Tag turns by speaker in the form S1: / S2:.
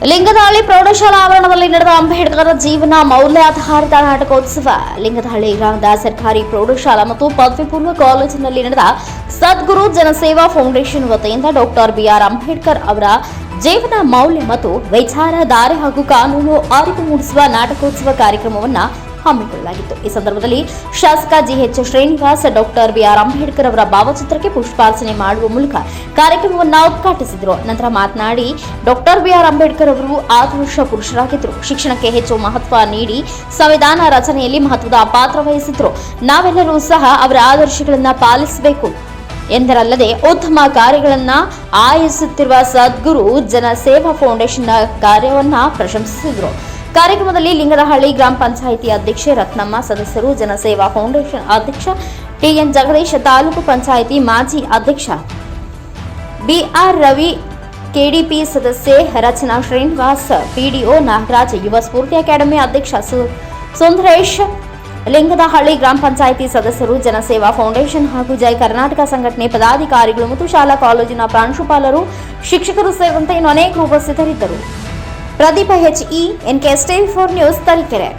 S1: ಲಿಂಗದಹಳ್ಳಿ ಪ್ರೌಢಶಾಲಾ ಆವರಣದಲ್ಲಿ ನಡೆದ ಅಂಬೇಡ್ಕರ್ ಜೀವನ ಮೌಲ್ಯಾಧಾರಿತ ನಾಟಕೋತ್ಸವ. ಲಿಂಗದಹಳ್ಳಿ ಗ್ರಾಮದ ಸರ್ಕಾರಿ ಪ್ರೌಢಶಾಲಾ ಮತ್ತು ಪದವಿ ಪೂರ್ವ ಕಾಲೇಜಿನಲ್ಲಿ ನಡೆದ ಸದ್ಗುರು ಜನಸೇವಾ ಫೌಂಡೇಶನ್ ವತಿಯಿಂದ ಡಾಕ್ಟರ್ ಬಿಆರ್ ಅಂಬೇಡ್ಕರ್ ಅವರ ಜೀವನ ಮೌಲ್ಯ ಮತ್ತು ವಿಚಾರಧಾರೆ ಹಾಗೂ ಕಾನೂನು ಅರಿವು ಮೂಡಿಸುವ ನಾಟಕೋತ್ಸವ ಕಾರ್ಯಕ್ರಮವನ್ನು ಹಮ್ಮಿಕೊಳ್ಳಲಾಗಿತ್ತು ಈ ಸಂದರ್ಭದಲ್ಲಿ ಶಾಸಕ GH Srinivas, doctor BR Ambedkar ಅವರ ಭಾವಚಿತ್ರಕ್ಕೆ ಪುಷ್ಪಾರ್ಚನೆ ಮಾಡುವ ಮೂಲಕ ಕಾರ್ಯಕ್ರಮವನ್ನು ಉದ್ಘಾಟಿಸಿದರು. ನಂತರ ಮಾತನಾಡಿ, ಡಾಕ್ಟರ್ ಬಿಆರ್ ಅಂಬೇಡ್ಕರ್ ಅವರು ಆದರ್ಶ ಪುರುಷರಾಗಿದ್ದರು. ಶಿಕ್ಷಣಕ್ಕೆ ಹೆಚ್ಚು ಮಹತ್ವ ನೀಡಿ ಸಂವಿಧಾನ ರಚನೆಯಲ್ಲಿ ಮಹತ್ವದ ಪಾತ್ರ ವಹಿಸಿದ್ರು ನಾವೆಲ್ಲರೂ ಸಹ ಅವರ ಆದರ್ಶಗಳನ್ನು ಪಾಲಿಸಬೇಕು. ಎಂದರಲ್ಲದೆ ಉತ್ತಮ ಕಾರ್ಯಗಳನ್ನ ಆಯಿಸುತ್ತಿರುವ ಸದ್ಗುರು ಜನ ಸೇವಾ ಫೌಂಡೇಶನ್ನ ಕಾರ್ಯವನ್ನ ಪ್ರಶಂಸಿಸಿದರು. ಕಾರ್ಯಕ್ರಮದಲ್ಲಿ ಲಿಂಗನಹಳ್ಳಿ ಗ್ರಾಮ ಪಂಚಾಯಿತಿ ಅಧ್ಯಕ್ಷೆ ರತ್ನಮ್ಮ, ಸದಸ್ಯರು ಜನಸೇವಾ ಫೌಂಡೇಶನ್ ಅಧ್ಯಕ್ಷ ಟಿಎನ್ ಜಗದೀಶ್, ತಾಲೂಕು ಪಂಚಾಯಿತಿ ಮಾಜಿ ಅಧ್ಯಕ್ಷ ಬಿಆರ್ ರವಿ, ಕೆಡಿಪಿ ಸದಸ್ಯೆ ರಚನಾ ಶ್ರೀನಿವಾಸ್ ಪಿಡಿಒ ನಾಗರಾಜ್, ಯುವ ಸ್ಫೂರ್ತಿ ಅಕಾಡೆಮಿ ಅಧ್ಯಕ್ಷ ಸುಂದರೇಶ್ ಲಿಂಗದಹಳ್ಳಿ ಗ್ರಾಮ ಪಂಚಾಯಿತಿ ಸದಸ್ಯರು ಜನಸೇವಾ ಫೌಂಡೇಶನ್ ಹಾಗೂ ಜೈ ಕರ್ನಾಟಕ ಸಂಘಟನೆ ಪದಾಧಿಕಾರಿಗಳು ಮತ್ತು ಶಾಲಾ ಕಾಲೇಜಿನ ಪ್ರಾಂಶುಪಾಲರು, ಶಿಕ್ಷಕರು ಸೇರಿದಂತೆ ಇನ್ನು ಅನೇಕರು ಉಪಸ್ಥಿತರಿದ್ದರು. ಪ್ರದೀಪ ಇ ಎನ್ಕೆ ಸ್ಟೇಲ್ ಫೋರ್ ನ್ಯೂಸ್ ತರೀಕೆರೆ.